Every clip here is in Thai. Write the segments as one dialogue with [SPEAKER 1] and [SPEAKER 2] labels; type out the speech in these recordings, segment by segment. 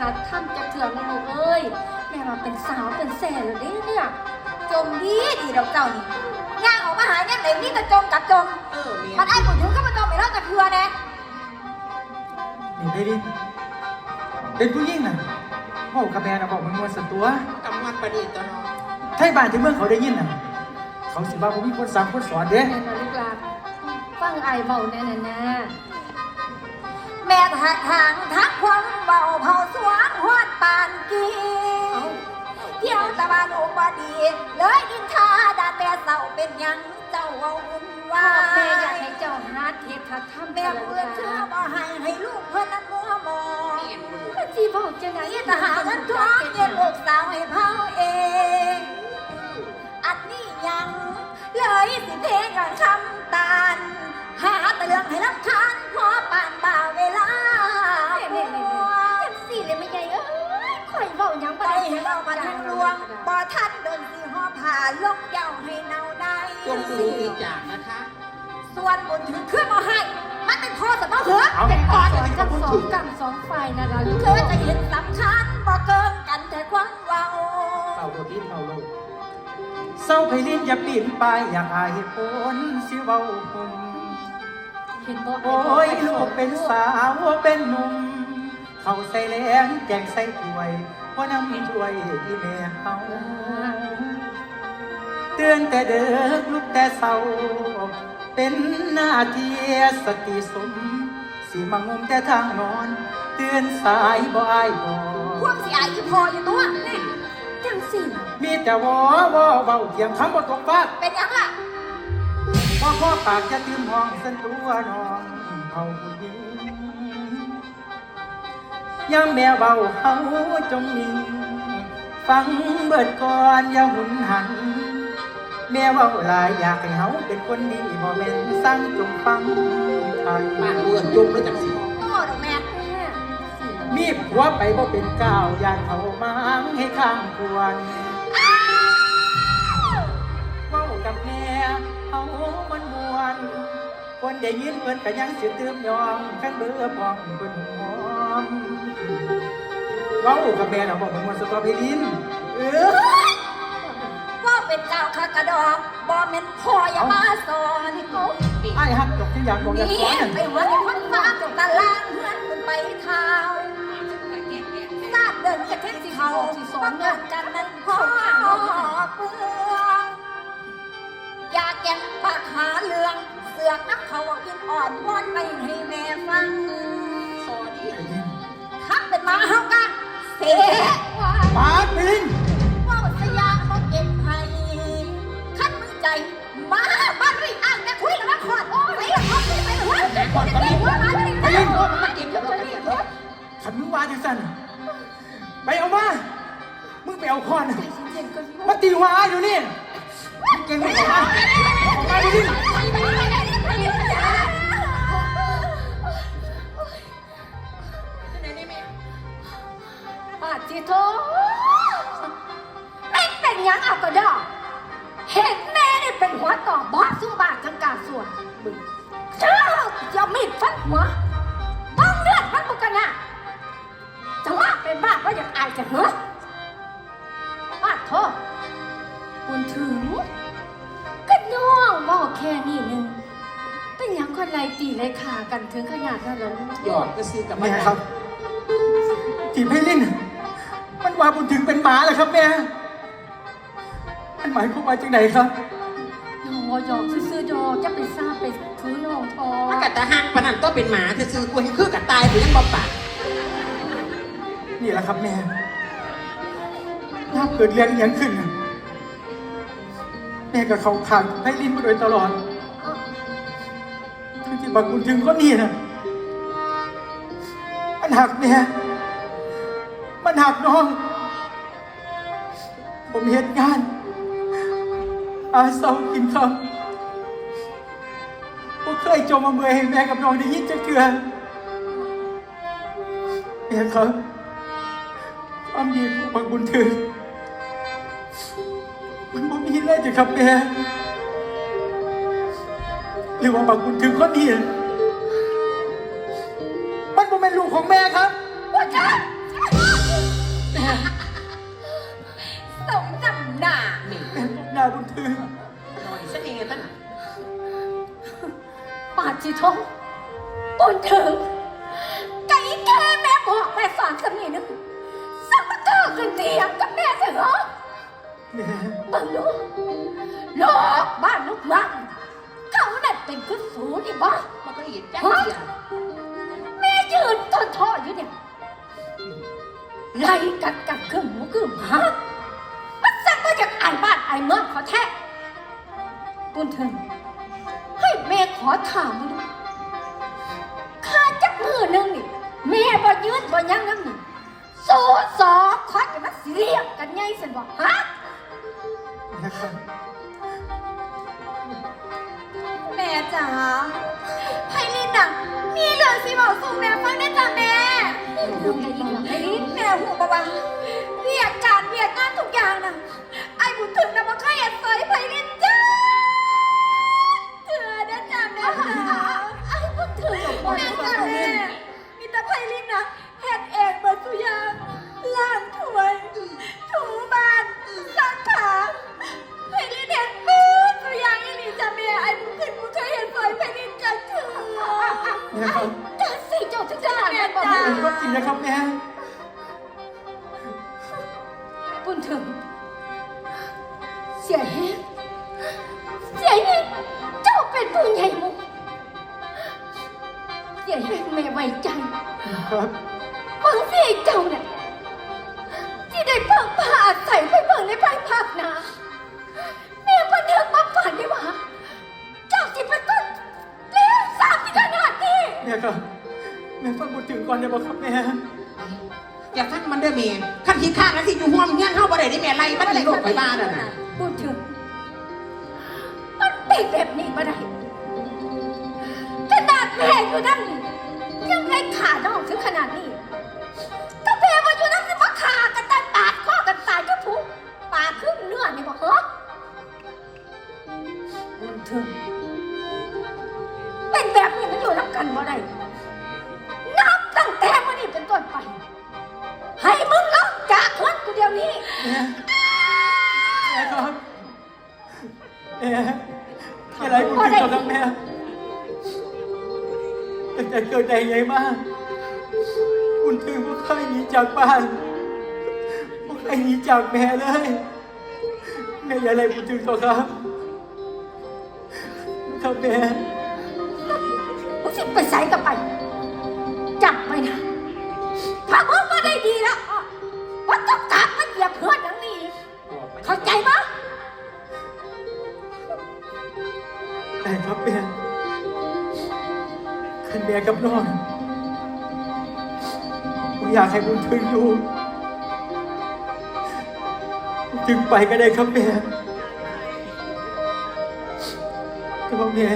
[SPEAKER 1] ค่ะทำจะเถื่อนนะลูกเอ้ยแม่มาเป็นสาวเป็นแสนแล้วเด้เนี่ย
[SPEAKER 2] จมดีดีดอกเจ้านี่ย่างออกมาหาเนี่ยไหนนี่จะจมกับจม
[SPEAKER 3] เออเมีย
[SPEAKER 2] มันไอ้ผมถึงก็มาจมไปแล้วจะเคือแน่
[SPEAKER 4] นี่ได้ดินเป็นผู้หญิงน่ะบอกกับแม่นะบอกมันมวนสันตัว
[SPEAKER 3] กำมันประดิษฐ์ตัวเนาะ
[SPEAKER 4] ไทยบ้านที่เมืองเขาได้ยินน่ะ เขาสิว่าผมมีคนสั่งคนสอนเด้
[SPEAKER 1] แม่นะลูกหลานฟังไอายเบาแน่ๆนะ
[SPEAKER 2] แม่ทางทางทักความ เบาเผาสวงหอดปานกี
[SPEAKER 1] เอ้า
[SPEAKER 2] เที่ยวตะวันออกบดี เลยอินทาดานแม่เศร้าเป็นหยังเจ้าเอาอุ่น
[SPEAKER 1] ว่า
[SPEAKER 2] ว่า
[SPEAKER 1] แม่อยากให้เจ้าฮาร์ดเทปค่ะทำ
[SPEAKER 2] แม่
[SPEAKER 1] แต่ละ
[SPEAKER 2] เพื่อนเชื่อบ่ให้ให้ลูกเพื่อนนั้นมัวมอง
[SPEAKER 1] ก็จีบอกจะไหน
[SPEAKER 2] นี่ทหารนั้นท้องเย็นลูกสาวให้เผาเอง อันนี้ยัง เลยสิเพลงกันคำตาลหาแต่เรื่องให้ลำคา มาทางลวงบ่ท่านโดนสีห่อผ่าลกเย้าให้เนาได้
[SPEAKER 3] จงสูอีกอย่างนะคะ
[SPEAKER 2] ส่วนบนถือเครื่องมาให้มันเป็นพ่อสมองเถือ
[SPEAKER 4] เอา
[SPEAKER 2] เป็น
[SPEAKER 1] ก่
[SPEAKER 2] ก่
[SPEAKER 1] อ
[SPEAKER 2] อนน
[SPEAKER 1] กันสองกันสองฝ่ายนะล่ะลูก
[SPEAKER 2] เธอจะเห็นสำคัญบ่เกินกันแต่ความเว้า
[SPEAKER 4] เป่าโดดดินเป่าโลกเศร้าไพลินอย่าปีนไปอยากอายเหตุผลสิเว้าผม
[SPEAKER 1] เห็นบ่
[SPEAKER 4] โอ้ยลูกเป็นสาวเป็นหนุ่ม เขาใส่แหลงแกงใส่ถ้วยเพราะน้ำถ้วยอีแม่เฮาเตือนแต่เด็กลุกแต่เศร้า เป็นหน้าที่สติสม สิมางมแต่ทางนอน เตือนสายบ่อายบ่
[SPEAKER 2] พวกสิอายอีพออยู่ตัวนี่
[SPEAKER 1] จังสี่น่ะ
[SPEAKER 4] มีแต่วอวอเบาเทียงคำบ่ตรงฟาด
[SPEAKER 2] เป็นยังล่ะ
[SPEAKER 4] พ่อพ่อปากจะตื่มห้องสันตัวน้องเอาผู้หญิง ย่างแม่เบาเฮาจงนิ่งฟังเบิดก่อนอย่าหุนหัน แม่เว่าหลายอยากให้เฮาเป็นคนดีบ่แม่นสร้างจงฟังไทย
[SPEAKER 3] บ้านเมืองจุ่มแล้วจังสิ
[SPEAKER 2] โอ้ดอกแม่
[SPEAKER 1] แม่สี่น่ะ
[SPEAKER 4] มีผัวไปบ่เป็นก้าวย่านเขามาให้ข้างควรเว้ากับแม่เฮามันมวนคนได้ยินเพิ่นก็ยังสิตื่มยอมคันเบื่อพองเพิ่นหอ มเว้ากับแม่น่ะบอกมันมวนสตรอเบอรี่เออ
[SPEAKER 2] ว่าเป็นเจ้าขากระดอกบ่แม่นพ่ออย่ามาสอนเขา
[SPEAKER 4] ไอ้ฮักดอกที่อยากบอกอยาก
[SPEAKER 2] นี่
[SPEAKER 4] สอนนั่น
[SPEAKER 2] ไปหัวในคนฟ้าจงตาล่างเฮือนขึ้นไปเท้าซาดเดินกระเทศเขาต้องเงินกันนั้นพ่อเปลืองอยากแก่งปากหาเรื่อง เสือกนักเขากินอ่อนวอนไปให้แม่ฟัง
[SPEAKER 3] ซอดี
[SPEAKER 2] ทักเป็นหมาเฮา กันเสว่า
[SPEAKER 4] ปาดปิง
[SPEAKER 2] ว่าสยามบ่เก็บให้ขั้นมือใจ มาบ้านรีอ้างแม่คุยแล้วมาขอดโอ้ยละขอดไปละวะขอดก็มีว่ามาดิ
[SPEAKER 3] ไปเล่นโดนมันกินกับรถเรียนรถ
[SPEAKER 4] ขันมึงว่าจังสันไปเอามา มึงไปเอาคอน
[SPEAKER 1] ใจเย็นๆก่อนลูก
[SPEAKER 4] มาตีหัวไอ้เดี๋ยวนี้มึงเก่งมึงออกมาออกมาดิ
[SPEAKER 1] ปาด จีโทแม่งเป็นหยังเอากระดอกเห็นแม่นี่เป็นหัวต่อบอสซุ่มบาททั้งการส่วนมึงเจ้าจะมีดฟันหัวต้องเลือดฟันบุกันนะจะว่าเป็นบ้าก็อยากอายจะเหรอปาดโทษคุณถึงก็น้องบอกแค่นี้หนึงเป็นหยังคนไรตีไรขากันถึงขนาดนั้นเหรอลูก
[SPEAKER 3] หยอดก็ซื้อกับ
[SPEAKER 4] แม่ครับจีบให้ลิ้นมัน ว่าบุญถึงเป็นหมาเหรอครับแม่มันหมายความว่าจังไหนครับ
[SPEAKER 1] น้องว่าหยอกซื่อๆหยอกจะไปทราบไปถือน้องทอง
[SPEAKER 3] ถ้ากัดตาหักปานนันก็เป็นหมาจะซื้อกูให้คือกัดตายกูยังบ่ปาก
[SPEAKER 4] นี่แหละครับแม่ถ้าเกิดเรื่องอหยังขึ้นน่ะแม่กับเขาขังให้ลิ้นมาโดยตลอดทั้งที่บักบุญถึงก็นี่นะมันหักแม่มันหักน้อง ผมเหตุงาน อาเศร้ากินคำผมเคยจมมาเมื่อยให้แม่กับน้องได้ยินจะเกลือนแม่ครับความดีของบักบุญถึงมันบ่มีเลยจ้ะครับแม่หรือว่าบักบุญถึงคนนี้ เส
[SPEAKER 3] น่ห์ตั้ง
[SPEAKER 1] ปาจิทงปุ่นถึงไก่แค่แม่บอกแม่สอนสมีนึงสักมาเธอขึ้นเตียงกับแม่เถอะเหรอ
[SPEAKER 4] แม่
[SPEAKER 1] บังลูกลูกบ้านลูกรังเขานั่นเป็นขึ้นสูนี่บ้า
[SPEAKER 3] มันก็เห็นจ้าเสีย
[SPEAKER 1] แม่ยืนทนท่ออยู่เนี่ยไล่กัดกัดเครื่องหมูเครื่องหมามันสั่งมาจากไอ้บ้านไอ้เมืองขอแท้ ปุ่นถึงให้แม่ขอถามมาดูข้าจักมือหนึงนี่แม่บ่ยืนบ่ยังน้ำหนึ่งโซสอคอยกันมาเสียงกันไงสันบอกฮะ
[SPEAKER 4] แม่ครับ
[SPEAKER 2] แม่จ๋าไพลินน่ะมีเรื่องสิบอกสู่แม่ฟังได้จ้ะแม่
[SPEAKER 1] เรื่องอะไรอีกล่ะไอ้ลิ้น
[SPEAKER 2] แม่หูปะวะ ม่บอ
[SPEAKER 1] กเป็
[SPEAKER 4] นความจริงนะครับแม่
[SPEAKER 1] บุญถึง เสียเฮงเสียเฮงเจ้าเป็นผู้ใหญ่มุกเสียเฮงแม่ไว้ใจ
[SPEAKER 4] ครับ
[SPEAKER 1] บางสิเจ้าเนี่ย นเด้
[SPEAKER 4] อ
[SPEAKER 3] เมย์ขั้นที่ข้างแล้วที่อยู่ห่วงเงี้ยเข้าบ่ได้ได้แม่ไล่มันเลยโลกไปบ้านอะนะ
[SPEAKER 1] พูดถึงมันเป็นแบบนี้มาได้ขนาดแม่อยู่นั่นยังไงขาน้องถึงขนาดนี้ถ้าแม่มาอยู่นั่นจะมาขากันตายปาดข้อกันตายก็ถูกปาดครึ่งเนื้อนี่บอกเหรอพูดถึงเป็นแบบนี้มันอยู่รับกันบ่ได้ อะ
[SPEAKER 4] ไรบุญถึงก่อนครับแม่ตั้งแต่เกิดใจใหญ่มากบุญถึงบ่เคยหนีจากบ้านบ่เคยหนีจากแม่เลยแม่อย่าอะไรบุญถึงต่อครับครับแม่
[SPEAKER 1] มึงสิไปใส่กับไป จับไปนะ ถ้ามึงมาได้ดีแล้ว
[SPEAKER 4] ขันแม่กับน้องผมอยากให้บุญถึงอยู่บุญถึงไปก็ได้ครับแม่แต่ว่าแม่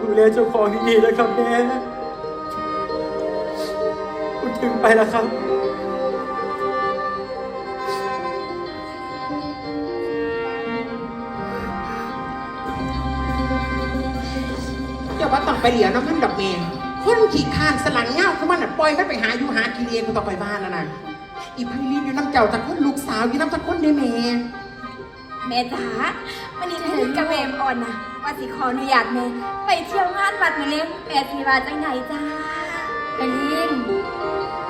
[SPEAKER 4] ดูแลเจ้าของดีๆนะครับแม่บุญถึงไปแล้วครับ
[SPEAKER 3] อย่าว่าต้องไปเหลียวน้ำมันดอกเมย์คนขี่ข้านสลังเงาเขามันน่ะปล่อยมันไปหาอยู่หากินเองก็ต้องไปบ้านแล้วนะอีไพลินอยู่น้ำเจ้าตะคนลูกสาวอยู่น้ำตะคนได้เมย์
[SPEAKER 2] แม่จ๋าวันนี้ไพลินกับแม่อ่อนนะว่าสิขออนุญาตแม่ไปเที่ยวงานวัดมื้อนี้แม่สิว่าจังไหนจ้า
[SPEAKER 1] ไอ้ลิน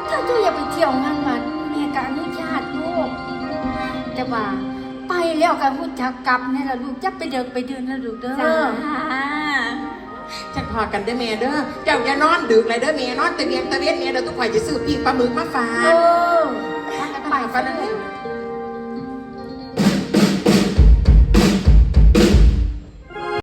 [SPEAKER 1] ถ้าเจ้าอย่าไปเที่ยวงานวัดแม่ก็อนุญาตลูกแต่ว่าไปแล้วก็พูดจักกลับนี่แหละลูกจะไปเดินไปเดินนะลูกเด้
[SPEAKER 2] จ้า
[SPEAKER 1] อ
[SPEAKER 3] จัดพอกันได้อเมย์เด้อเจ้าอย่านอนดึกเลยเด้อเมย์นอนตะเวียนตะเวียนเมย์เดี๋ยวทุกฝ่ายจะซื้อปีกปลาหมึกมาฝา
[SPEAKER 1] เอกอถ้ากันไป
[SPEAKER 3] ไป
[SPEAKER 1] ก็
[SPEAKER 3] นั่น
[SPEAKER 1] ได้
[SPEAKER 3] เอง
[SPEAKER 1] เ